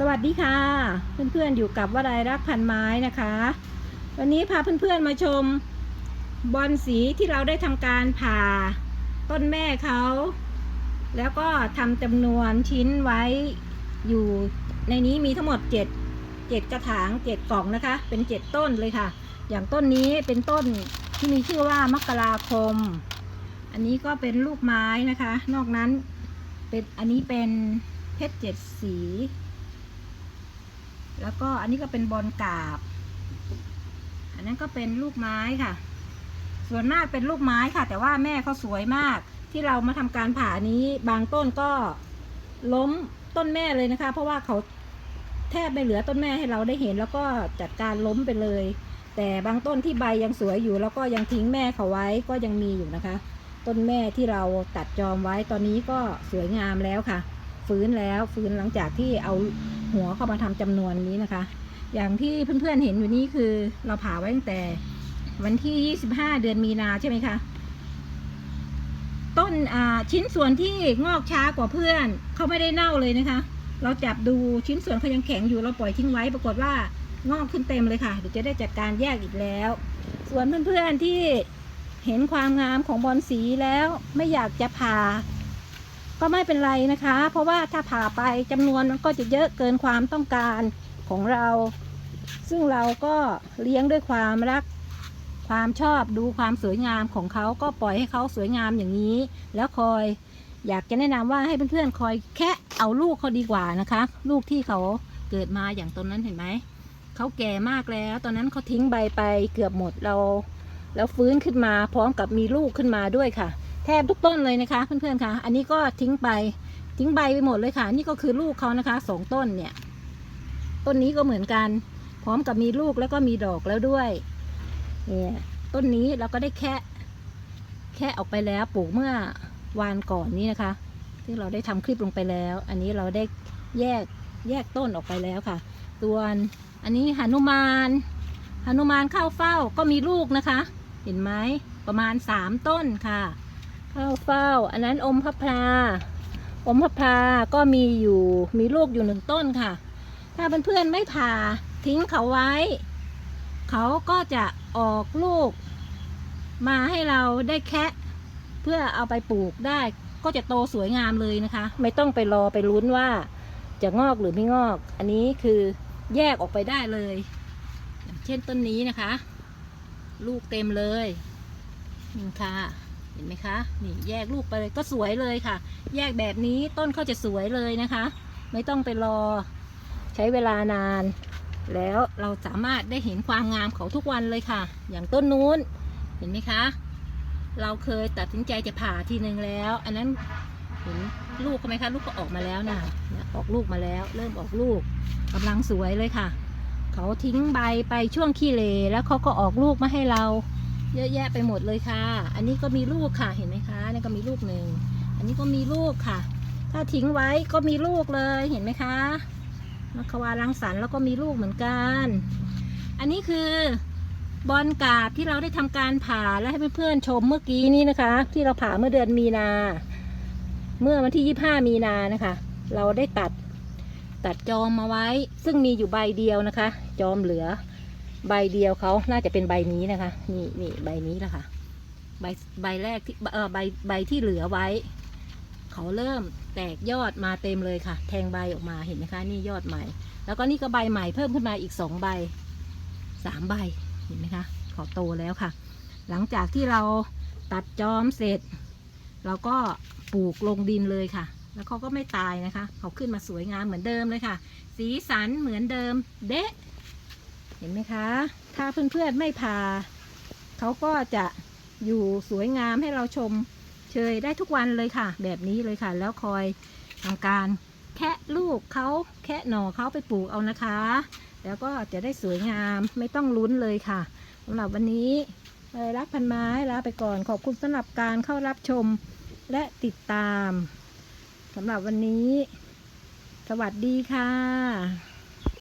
สวัสดีค่ะ เพื่อนๆอยู่กับวรายรักพันไม้นะคะ วันนี้พาเพื่อนๆมาชม บอลสีที่เราได้ทำการผ่าต้นแม่เขา แล้วก็ทำจำนวนชิ้นไว้อยู่ในนี้มีทั้งหมดเจ็ดเจ็ดกระถางเจ็ดกล่องนะคะ เป็นเจ็ดต้นเลยค่ะ อย่างต้นนี้เป็นต้นที่มีชื่อว่ามกราคม อันนี้ก็เป็นลูกไม้นะคะ นอกนั้นเป็นอันนี้เป็นเพชรเจ็ดสี แล้วก็อันนี้ก็เป็นบอลกาบ อันนั้นก็เป็นลูกไม้ค่ะ ส่วนมากเป็นลูกไม้ค่ะ แต่ว่าแม่เขาสวยมาก ที่เรามาทำการผ่านี้บางต้นก็ล้มต้นแม่เลยนะคะ เพราะว่าเขาแทบไม่เหลือต้นแม่ให้เราได้เห็น แล้วก็จัดการล้มไปเลย แต่บางต้นที่ใบยังสวยอยู่ แล้วก็ยังทิ้งแม่เขาไว้ก็ยังมีอยู่นะคะ ต้นแม่ที่เราตัดจอมไว้ตอนนี้ก็สวยงามแล้วค่ะ ฟื้นแล้วฟื้นหลังจากที่เอา หัวเข้ามาทำจำนวนนี้นะคะ อย่างที่เพื่อนๆเห็นอยู่นี่คือเราผ่าไว้ตั้งแต่วันที่ 25 เดือนมีนาใช่ไหมคะ ต้นชิ้นส่วนที่งอกช้ากว่าเพื่อนเขาไม่ได้เน่าเลยนะคะ เราจับดูชิ้นส่วนเขายังแข็งอยู่เราปล่อยทิ้งไว้ปรากฏว่างอกขึ้นเต็มเลยค่ะเดี๋ยวจะได้จัดการแยกอีกแล้ว ส่วนเพื่อนๆที่เห็นความงามของบอลสีแล้วไม่อยากจะผ่า ก็ไม่เป็นไรนะคะ เพราะว่าถ้าผ่าไปจำนวนมันก็จะเยอะเกินความต้องการของเรา ซึ่งเราก็เลี้ยงด้วยความรักความชอบดูความสวยงามของเขาก็ปล่อยให้เขาสวยงามอย่างนี้ แล้วคอยอยากจะแนะนำว่าให้เพื่อนๆคอยแค่เอาลูกเขาดีกว่านะคะ ลูกที่เขาเกิดมาอย่างตนนั้นเห็นไหมเขาแก่มากแล้ว ตอนนั้นเขาทิ้งใบไปเกือบหมดเรา แล้วฟื้นขึ้นมาพร้อมกับมีลูกขึ้นมาด้วยค่ะ ทบทุกต้นเลยนะคะเพื่อนๆคะอันนี้ก็ทิ้งไปทิ้งใบไปหมดเลยค่ะ นี่ก็คือลูกเขานะคะสองต้นเนี่ย ต้นนี้ก็เหมือนกัน พร้อมกับมีลูกแล้วก็มีดอกแล้วด้วยเนี่ยต้นนี้เราก็ได้แค่แค่ออกไปแล้วปลูกเมื่อวานก่อนนี้นะคะ ที่เราได้ทำคลิปลงไปแล้ว อันนี้เราได้แยกแยกต้นออกไปแล้วค่ะตัวนอันนี้หนุมานหนุมานเข้าเฝ้าก็มีลูกนะคะ เห็นไหมประมาณสามต้นค่ะ ข้าวเฝ้า อันนั้นอมพะพราอมพะพราก็มีอยู่มีลูกอยู่หนึ่งต้นค่ะ ถ้าเพื่อนๆไม่ผ่าทิ้งเขาไว้ เขาก็จะออกลูก มาให้เราได้แคะเพื่อเอาไปปลูกได้ ก็จะโตสวยงามเลยนะคะ ไม่ต้องไปรอไปลุ้นว่า จะงอกหรือไม่งอก อันนี้คือแยกออกไปได้เลยอย่างเช่นต้นนี้นะคะ ลูกเต็มเลยนี่ค่ะ ห็นไหมคะนี่แยกลูกไปเลยก็สวยเลยค่ะ แยกแบบนี้ต้นเขาจะสวยเลยนะคะ ไม่ต้องไปรอใช้เวลานาน แล้วเราสามารถได้เห็นความงามของทุกวันเลยค่ะ อย่างต้นนู้นเห็นไหมคะ เราเคยตัดสินใจจะผ่าทีหนึ่งแล้ว อันนั้นเห็นลูกเขาไหมคะลูกก็ออกมาแล้วนะนะออกลูกมาแล้ว เริ่มออกลูกกำลังสวยเลยค่ะ เขาทิ้งใบไปช่วงขี้เลแล้วเขาก็ออกลูกมาให้เรา เยอะแยะไปหมดเลยค่ะ อันนี้ก็มีลูกค่ะเห็นไหมคะนี่ก็มีลูกหนึ่ง อันนี้ก็มีลูกค่ะ ถ้าทิ้งไว้ก็มีลูกเลยเห็นไหมคะมัควารังสรรค์แล้วก็มีลูกเหมือนกัน อันนี้คือบอลกาบที่เราได้ทำการผ่าและให้เพื่อนๆชมเมื่อกี้นี้นะคะ ที่เราผ่าเมื่อเดือนมีนา เมื่อวันที่ 25 มีนานะคะ เราได้ตัดตัดจอมมาไว้ ซึ่งมีอยู่ใบเดียวนะคะ จอมเหลือ ใบเดียวเขาน่าจะเป็นใบนี้นะคะ นี่นี่ใบนี้แหละค่ะ ใบใบแรกที่เออใบใบที่เหลือไว้ เขาเริ่มแตกยอดมาเต็มเลยค่ะ แทงใบออกมาเห็นไหมคะ นี่ยอดใหม่ แล้วก็นี่ก็ใบใหม่เพิ่มขึ้นมาอีกสองใบสามใบเห็นไหมคะเขาโตแล้วค่ะ หลังจากที่เราตัดจอมเสร็จ เราก็ปลูกลงดินเลยค่ะ แล้วเขาก็ไม่ตายนะคะ เขาขึ้นมาสวยงามเหมือนเดิมเลยค่ะ สีสันเหมือนเดิมเด๊ะ เห็นไหมคะ ถ้าเพื่อนๆไม่ผ่าเขาก็จะอยู่สวยงามให้เราชมเชยได้ทุกวันเลยค่ะ แบบนี้เลยค่ะ แล้วคอยทำการแคะลูกเขาแคะหน่อเขาไปปลูกเอานะคะ แล้วก็จะได้สวยงามไม่ต้องลุ้นเลยค่ะสำหรับวันนี้เลยรักพันไม้ลาไปก่อนขอบคุณสำหรับการเข้ารับชมและติดตามสำหรับวันนี้ สวัสดีค่ะ